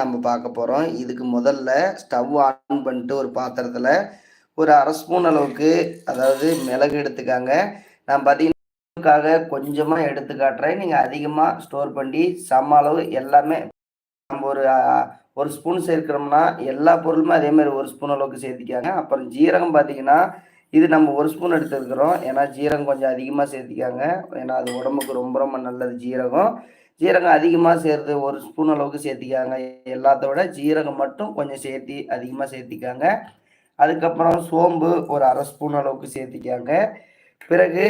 நம்ம பார்க்க போகிறோம் இதுக்கு முதல்ல ஸ்டவ் ஆன் பண்ணிட்டு ஒரு பாத்திரத்தில் ஒரு அரை ஸ்பூன் அளவுக்கு அதாவது மிளகு எடுத்துக்காங்க. நான் பார்த்தீங்கன்னாக்காக கொஞ்சமாக எடுத்து காட்டுறேன். நீங்கள் அதிகமாக ஸ்டோர் பண்ணி சம அளவு எல்லாமே நம்ம ஒரு ஒரு ஸ்பூன் சேர்க்கிறோம்னா எல்லா பொருளுமே அதேமாதிரி ஒரு ஸ்பூன் அளவுக்கு சேர்த்திக்காங்க. அப்புறம் ஜீரகம் பார்த்தீங்கன்னா இது நம்ம ஒரு ஸ்பூன் எடுத்துருக்குறோம். ஏன்னா ஜீரகம் கொஞ்சம் அதிகமாக சேர்த்திக்காங்க. ஏன்னா அது உடம்புக்கு ரொம்ப ரொம்ப நல்லது ஜீரகம். ஜீரகம் அதிகமாக சேர்த்து ஒரு ஸ்பூன் அளவுக்கு சேர்த்திக்காங்க. எல்லாத்த விட ஜீரகம் மட்டும் கொஞ்சம் சேர்த்தி அதிகமாக சேர்த்திக்காங்க. அதுக்கப்புறம் சோம்பு ஒரு அரை ஸ்பூன் அளவுக்கு சேர்த்திக்காங்க. பிறகு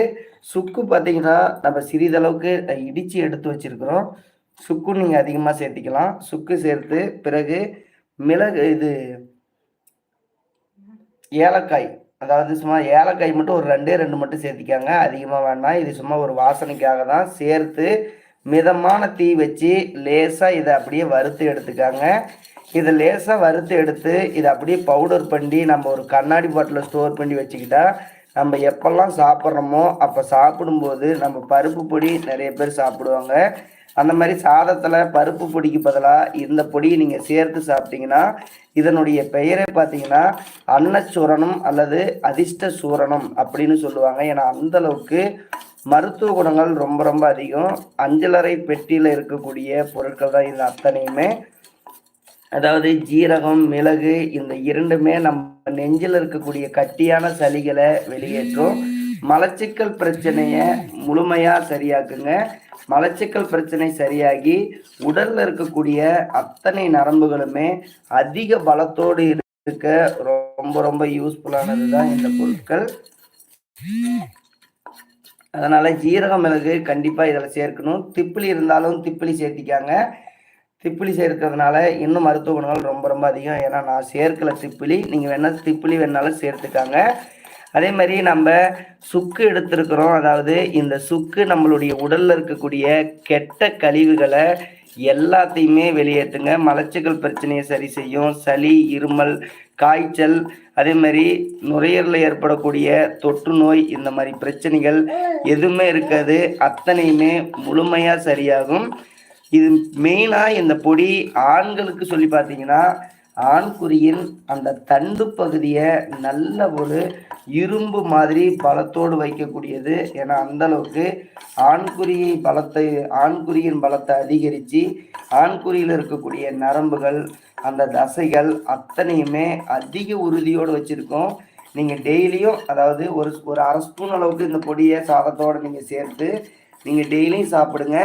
சுக்கு பார்த்தீங்கன்னா நம்ம சிறிதளவுக்கு இடித்து எடுத்து வச்சுருக்கிறோம். சுக்கு நீங்கள் அதிகமாக சேர்த்திக்கலாம். சுக்கு சேர்த்து பிறகு மிளகு இது ஏலக்காய் அதாவது சும்மா ஏலக்காய் மட்டும் ஒரு ரெண்டே ரெண்டு மட்டும் சேர்த்திக்காங்க. அதிகமாக வேண்டாம். இது சும்மா ஒரு வாசனைக்காக தான் சேர்த்து மிதமான தீ வச்சு லேசாக இதை அப்படியே வறுத்து எடுத்துக்காங்க. இதை லேசாக வறுத்து எடுத்து இதை அப்படியே பவுடர் பண்ணி நம்ம ஒரு கண்ணாடி பாட்டில் ஸ்டோர் பண்ணி வச்சுக்கிட்டா நம்ம எப்பெல்லாம் சாப்பிட்றோமோ அப்போ சாப்பிடும்போது நம்ம பருப்பு பொடி நிறைய பேர் சாப்பிடுவாங்க. அந்த மாதிரி சாதத்தில் பருப்பு பொடிக்கு பதிலாக இந்த பொடியை நீங்கள் சேர்த்து சாப்பிட்டீங்கன்னா இதனுடைய பெயரே பார்த்தீங்கன்னா அன்னச்சூரணம் அல்லது அதிர்ஷ்ட சூரணம் அப்படின்னு சொல்லுவாங்க. ஏன்னா அந்தளவுக்கு மருத்துவ குணங்கள் ரொம்ப ரொம்ப அதிகம். அஞ்சலறை பெட்டியில் இருக்கக்கூடிய பொருட்கள் தான் இது அத்தனையுமே. அதாவது ஜீரகம் மிளகு இந்த இரண்டுமே நம்ம நெஞ்சில் இருக்கக்கூடிய கட்டியான சளிகளை வெளியேற்றும். மலச்சிக்கல் பிரச்சனையை முழுமையாக சரியாக்குங்க. மலச்சிக்கல் பிரச்சனை சரியாகி உடலில் இருக்கக்கூடிய அத்தனை நரம்புகளுமே அதிக பலத்தோடு இருக்க ரொம்ப ரொம்ப யூஸ்ஃபுல்லானது தான் இந்த பொருட்கள். அதனால் ஜீரக மிளகு கண்டிப்பாக இதில் சேர்க்கணும். திப்பிலி இருந்தாலும் திப்பிலி சேர்த்திக்காங்க. திப்பிலி சேர்க்கறதுனால இன்னும் மருத்துவ குணங்கள் ரொம்ப ரொம்ப அதிகம். ஏன்னா நான் சேர்க்கல திப்பிலி. நீங்கள் வேணால் திப்பிலி வேணாலும் சேர்த்துக்காங்க. அதே மாதிரி நம்ம சுக்கு எடுத்திருக்கிறோம். அதாவது இந்த சுக்கு நம்மளுடைய உடலில் இருக்கக்கூடிய கெட்ட கழிவுகளை எல்லாத்தையுமே வெளியேற்றுங்க மலச்சிக்கல் பிரச்சனையை சரி செய்யும். சளி இருமல் காய்ச்சல் அதே மாதிரி நுரையீரலில் ஏற்படக்கூடிய தொற்று நோய் இந்த மாதிரி பிரச்சனைகள் எதுவுமே இருக்காது. அத்தனையுமே முழுமையாக சரியாகும். இது மெயினாக இந்த பொடி ஆண்களுக்கு சொல்லி பார்த்தீங்கன்னா ஆண்குறியின் அந்த தண்டு பகுதியை நல்ல ஒரு இரும்பு மாதிரி பலத்தோடு வைக்கக்கூடியது. ஏன்னா அந்த அளவுக்கு ஆண்குறியை பலத்தை ஆண்குறியின் பலத்தை அதிகரித்து ஆண்குறியில் இருக்கக்கூடிய நரம்புகள் அந்த தசைகள் அத்தனையுமே அதிக உறுதியோடு வச்சுருக்கோம். நீங்கள் டெய்லியும் அதாவது ஒரு ஒரு அரை ஸ்பூன் அளவுக்கு இந்த பொடியை சாதத்தோடு நீங்கள் சேர்த்து நீங்கள் டெய்லியும் சாப்பிடுங்க.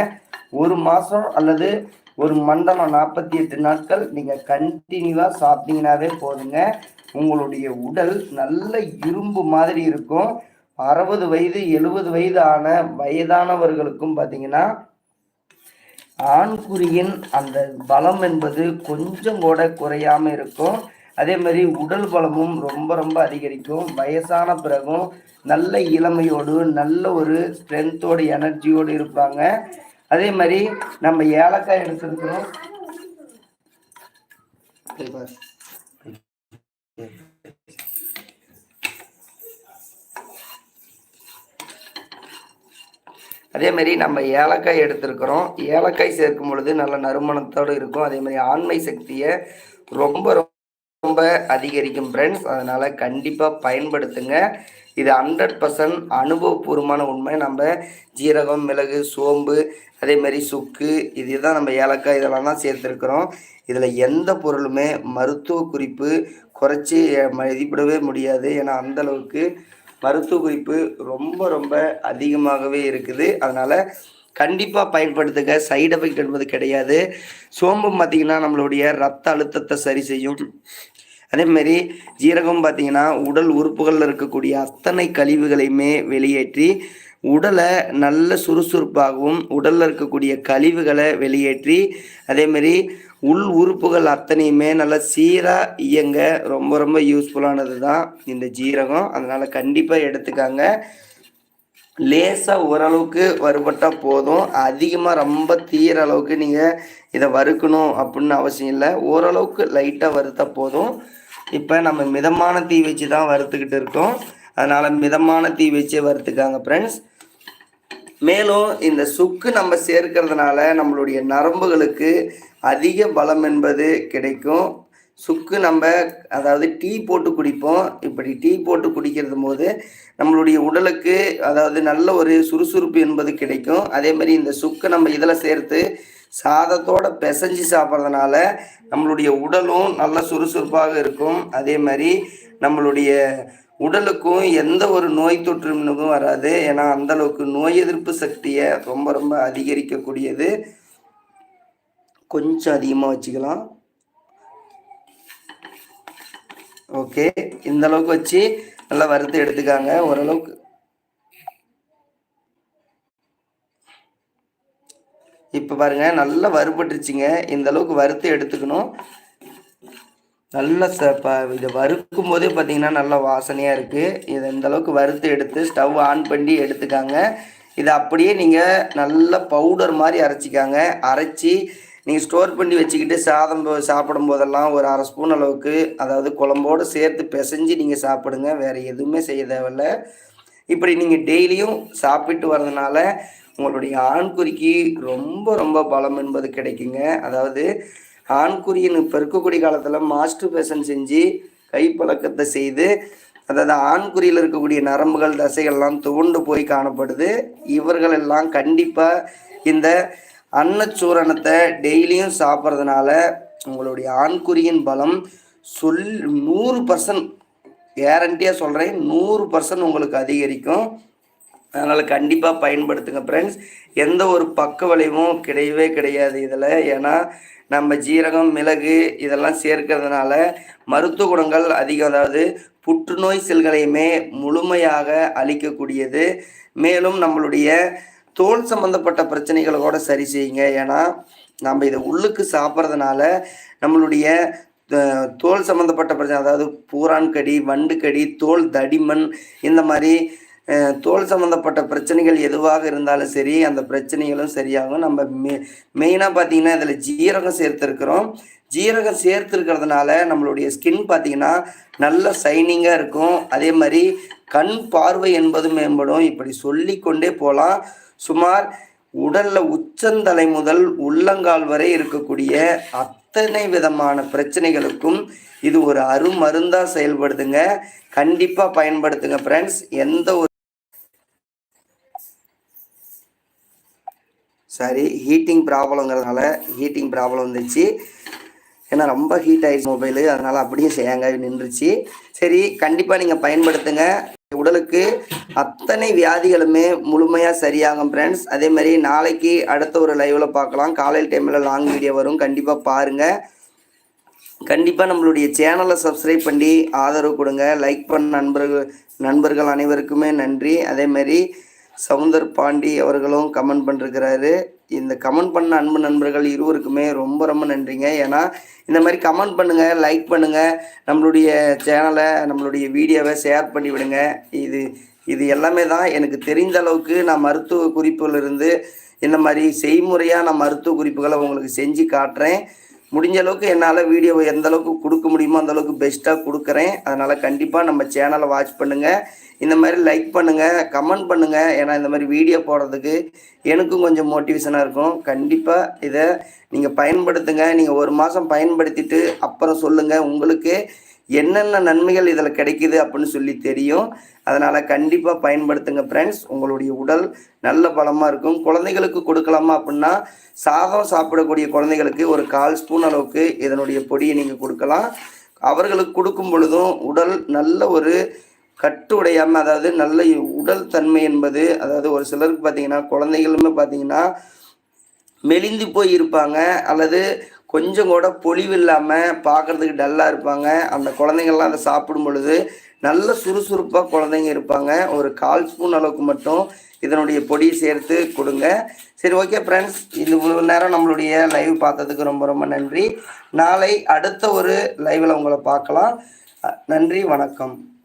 ஒரு மாதம் அல்லது ஒரு மண்டலம் நாற்பத்தி எட்டு நாட்கள். நீங்கள் கண்டினியூவாக சாப்பிட்டீங்கன்னாவே போதுங்க. உங்களுடைய உடல் நல்ல இரும்பு மாதிரி இருக்கும். அறுபது வயது எழுபது வயது ஆன வயதானவர்களுக்கும் பார்த்தீங்கன்னா ஆண்குறியின் அந்த பலம் என்பது கொஞ்சம் கூட குறையாம இருக்கும். அதே மாதிரி உடல் பலமும் ரொம்ப ரொம்ப அதிகரிக்கும். வயசான பிறகும் நல்ல இளமையோடு நல்ல ஒரு ஸ்ட்ரென்த்தோடு எனர்ஜியோடு இருப்பாங்க. அதே மாதிரி நம்ம ஏலக்காய் எடுத்துருக்கிறோம். அதே மாதிரி நம்ம ஏலக்காய் எடுத்திருக்கிறோம். ஏலக்காய் சேர்க்கும் பொழுது நல்ல நறுமணத்தோடு இருக்கும். அதே மாதிரி ஆண்மை சக்தியை ரொம்ப ரொம்ப அதிகரிக்கும் ஃப்ரெண்ட்ஸ் அதனால் கண்டிப்பாக பயன்படுத்துங்க. இது ஹண்ட்ரட் பர்சன்ட் அனுபவபூர்வமான உண்மை. நம்ம ஜீரகம் மிளகு சோம்பு அதேமாதிரி சுக்கு சுக்கு இதுதான் நம்ம ஏலக்காய் இதெல்லாம் தான் சேர்த்துருக்குறோம். இதில் எந்த பொருளுமே மருத்துவ குறிப்பு குறைச்சி மதிப்பிடவே முடியாது. ஏன்னா அந்தளவுக்கு மருத்துவ குறிப்பு ரொம்ப ரொம்ப அதிகமாகவே இருக்குது. அதனால் கண்டிப்பாக பயன்படுத்துங்க. சைடு எஃபெக்ட் என்பது கிடையாது. சோம்பு பார்த்திங்கன்னா நம்மளுடைய ரத்த அழுத்தத்தை சரி செய்யும். அதேமாரி ஜீரகம் பார்த்திங்கன்னா உடல் உறுப்புகளில் இருக்கக்கூடிய அத்தனை கழிவுகளையுமே வெளியேற்றி உடலை நல்ல சுறுசுறுப்பாகவும் உடலில் இருக்கக்கூடிய கழிவுகளை வெளியேற்றி அதேமாரி உள் உறுப்புகள் அத்தனையுமே நல்லா சீராக இயங்க ரொம்ப ரொம்ப யூஸ்ஃபுல்லானது தான் இந்த ஜீரகம். அதனால் கண்டிப்பாக எடுத்துக்காங்க. லேசாக ஓரளவுக்கு வறுபட்டால் போதும். அதிகமாக ரொம்ப தீர அளவுக்கு நீங்கள் இதை வறுக்கணும் அப்படின்னு அவசியம் இல்லை. ஓரளவுக்கு லைட்டாக வறுத்தால் போதும். இப்போ நம்ம மிதமான தீ வச்சு தான் வறுத்துக்கிட்டு இருக்கோம். அதனால் மிதமான தீ வச்சே வறுத்துக்காங்க ஃப்ரெண்ட்ஸ் மேலும் இந்த சுக்கு நம்ம சேர்க்கறதுனால நம்மளுடைய நரம்புகளுக்கு அதிக பலம் என்பது கிடைக்கும். சுக்கு நம்ம அதாவது டீ போட்டு குடிப்போம். இப்படி டீ போட்டு குடிக்கிறது போது நம்மளுடைய உடலுக்கு அதாவது நல்ல ஒரு சுறுசுறுப்பு என்பது கிடைக்கும். அதே மாதிரி இந்த சுக்கு நம்ம இதில் சேர்த்து சாதத்தோட பிசைஞ்சு சாப்பிட்றதுனால நம்மளுடைய உடலும் நல்ல சுறுசுறுப்பாக இருக்கும். அதே மாதிரி நம்மளுடைய உடலுக்கும் எந்த ஒரு நோய் தொற்றுனுக்கும் வராது. ஏன்னா அந்த அளவுக்கு நோய் எதிர்ப்பு சக்தியை ரொம்ப ரொம்ப அதிகரிக்கக்கூடியது. கொஞ்சம் அதிகமாக வச்சுக்கலாம். ஓகே. இந்த அளவுக்கு வச்சு நல்லா வறுத்து எடுத்துக்காங்க. ஓரளவுக்கு. இப்போ பாருங்க நல்லா வறுபட்டுருச்சுங்க. இந்த அளவுக்கு வறுத்து எடுத்துக்கணும். நல்லா ச ப இதை வறுக்கும் போதே பார்த்தீங்கன்னா நல்லா வாசனையாக இருக்குது இதை இந்த அளவுக்கு வறுத்து எடுத்து ஸ்டவ் ஆன் பண்ணி எடுத்துக்காங்க. இதை அப்படியே நீங்கள் நல்ல பவுடர் மாதிரி அரைச்சிக்காங்க. அரைச்சி நீங்கள் ஸ்டோர் பண்ணி வச்சுக்கிட்டு சாதம் சாப்பிடும் போதெல்லாம் ஒரு அரை ஸ்பூன் அளவுக்கு அதாவது குழம்போடு சேர்த்து பிசைஞ்சு நீங்கள் சாப்பிடுங்க. வேறு எதுவுமே செய்ய தேவையில்ல. இப்படி நீங்கள் டெய்லியும் சாப்பிட்டு வர்றதுனால உங்களுடைய ஆண்குறிக்கு ரொம்ப ரொம்ப பலம் என்பது கிடைக்குங்க. அதாவது ஆண்குறியின் இப்போ இருக்கக்கூடிய காலத்தில் மாஸ்டர் பேஷன் செஞ்சு கைப்பழக்கத்தை செய்து அதாவது ஆண்குறியில் இருக்கக்கூடிய நரம்புகள் தசைகள்லாம் துவண்டு போய் காணப்படுது. இவர்கள் எல்லாம் கண்டிப்பாக இந்த அன்னச்சூரணத்தை டெய்லியும் சாப்பிட்றதுனால உங்களுடைய ஆண்குறியின் பலம் சொல் நூறு பர்சன்ட் கேரண்டியாக சொல்கிறேன் நூறு பர்சன்ட் உங்களுக்கு அதிகரிக்கும். அதனால் கண்டிப்பாக பயன்படுத்துங்க ஃப்ரெண்ட்ஸ் எந்த ஒரு பக்க விளைவும் கிடையவே கிடையாது இதில். ஏன்னா நம்ம ஜீரகம் மிளகு இதெல்லாம் சேர்க்கறதுனால மருத்துவ குணங்கள் அதிகம். அதாவது புற்றுநோய் செல்களையுமே முழுமையாக அழிக்கக்கூடியது. மேலும் நம்மளுடைய தோல் சம்மந்தப்பட்ட பிரச்சனைகளை கூட சரி செய்யுங்க. ஏன்னா நம்ம இதை உள்ளுக்கு சாப்பிட்றதுனால நம்மளுடைய தோல் சம்மந்தப்பட்ட பிரச்சனை அதாவது பூரான் கடி வண்டு கடி தோல் தடிமண் இந்த மாதிரி தோல் சம்மந்தப்பட்ட பிரச்சனைகள் எதுவாக இருந்தாலும் சரி அந்த பிரச்சனைகளும் சரியாகும். நம்ம மெ மெயினாக பார்த்தீங்கன்னா இதில் ஜீரகம் சேர்த்துருக்குறோம். ஜீரகம் சேர்த்துருக்கிறதுனால நம்மளுடைய ஸ்கின் பார்த்தீங்கன்னா நல்ல சைனிங்காக இருக்கும். அதே மாதிரி கண் பார்வை என்பது மேம்படும். இப்படி சொல்லி கொண்டே போகலாம். சுமார் உடல்ல உச்சந்தலை முதல் உள்ளங்கால் வரை இருக்கக்கூடிய அத்தனை விதமான பிரச்சனைகளுக்கும் இது ஒரு அருமருந்தா செயல்படுதுங்க. கண்டிப்பா பயன்படுத்துங்க ஃப்ரெண்ட்ஸ் எந்த ஒரு சாரி ஹீட்டிங் ப்ராப்ளங்கிறதுனால ஹீட்டிங் ப்ராப்ளம் வந்துச்சு. ஏன்னா ரொம்ப ஹீட் ஆயிடுச்சு மொபைலு அதனால் அப்படியே செய்யாங்க நின்றுச்சு. சரி கண்டிப்பாக நீங்கள் பயன்படுத்துங்க. உடலுக்கு அத்தனை வியாதிகளுமே முழுமையாக சரியாகும் ஃப்ரெண்ட்ஸ் அதே மாதிரி நாளைக்கு அடுத்த ஒரு லைவில் பார்க்கலாம். காலையில் டைமில் லாங் வீடியோ வரும். கண்டிப்பாக பாருங்கள் கண்டிப்பாக நம்மளுடைய சேனலை சப்ஸ்கிரைப் பண்ணி ஆதரவு கொடுங்க. லைக் பண்ண நண்பர்கள் நண்பர்கள் அனைவருக்குமே நன்றி. அதே மாதிரி சவுந்தர் பாண்டி அவர்களும் கமெண்ட் பண்ணிருக்கிறாரு. இந்த கமெண்ட் பண்ண அன்பு நண்பர்கள் இருவருக்குமே ரொம்ப ரொம்ப நன்றிங்க. ஏன்னா இந்த மாதிரி கமெண்ட் பண்ணுங்கள் லைக் பண்ணுங்கள் நம்மளுடைய சேனலை நம்மளுடைய வீடியோவை ஷேர் பண்ணி விடுங்க. இது இது எல்லாமே தான் எனக்கு தெரிந்த அளவுக்கு நான் மருத்துவ குறிப்புகளிலிருந்து இந்த மாதிரி செய்முறையாக நான் மருத்துவ குறிப்புகளை உங்களுக்கு செஞ்சு காட்டுறேன். முடிஞ்ச அளவுக்கு என்னால் வீடியோவை எந்த அளவுக்கு கொடுக்க முடியுமோ அந்த அளவுக்கு பெஸ்ட்டாக கொடுக்குறேன். அதனால் கண்டிப்பாக நம்ம சேனலை வாட்ச் பண்ணுங்கள் இந்த மாதிரி லைக் பண்ணுங்கள் கமெண்ட் பண்ணுங்கள் ஏன்னா இந்த மாதிரி வீடியோ போடுறதுக்கு எனக்கும் கொஞ்சம் மோட்டிவேஷனாக இருக்கும். கண்டிப்பாக இதை நீங்கள் பயன்படுத்துங்க. நீங்கள் ஒரு மாதம் பயன்படுத்திட்டு அப்புறம் சொல்லுங்கள் உங்களுக்கு என்னென்ன நன்மைகள் இதில் கிடைக்குது அப்படின்னு சொல்லி தெரியும். அதனால் கண்டிப்பாக பயன்படுத்துங்க ஃப்ரெண்ட்ஸ் உங்களுடைய உடல் நல்ல பலமாக இருக்கும். குழந்தைகளுக்கு கொடுக்கலாமா அப்படின்னா சாதம் சாப்பிடக்கூடிய குழந்தைகளுக்கு ஒரு கால் ஸ்பூன் அளவுக்கு இதனுடைய பொடியை நீங்கள் கொடுக்கலாம். அவர்களுக்கு கொடுக்கும் பொழுதும் உடல் நல்ல ஒரு கட்டு உடையாமல் அதாவது நல்ல உடல் தன்மை என்பது அதாவது ஒரு சிலருக்கு பார்த்தீங்கன்னா குழந்தைகளுமே பார்த்தீங்கன்னா மெலிந்து போய் இருப்பாங்க அல்லது கொஞ்சம் கூட பொலிவு இல்லாமல் பார்க்குறதுக்கு டல்லாக இருப்பாங்க. அந்த குழந்தைங்கள்லாம் அதை சாப்பிடும் பொழுது நல்ல சுறுசுறுப்பாக குழந்தைங்க இருப்பாங்க. ஒரு கால் ஸ்பூன் அளவுக்கு மட்டும் இதனுடைய பொடியை சேர்த்து கொடுங்க. சரி ஓகே ஃப்ரெண்ட்ஸ் இது இவ்வளோ நேரம் நம்மளுடைய லைவ் பார்த்ததுக்கு ரொம்ப ரொம்ப நன்றி. நாளை அடுத்த ஒரு லைவில் உங்களை பார்க்கலாம். நன்றி வணக்கம்.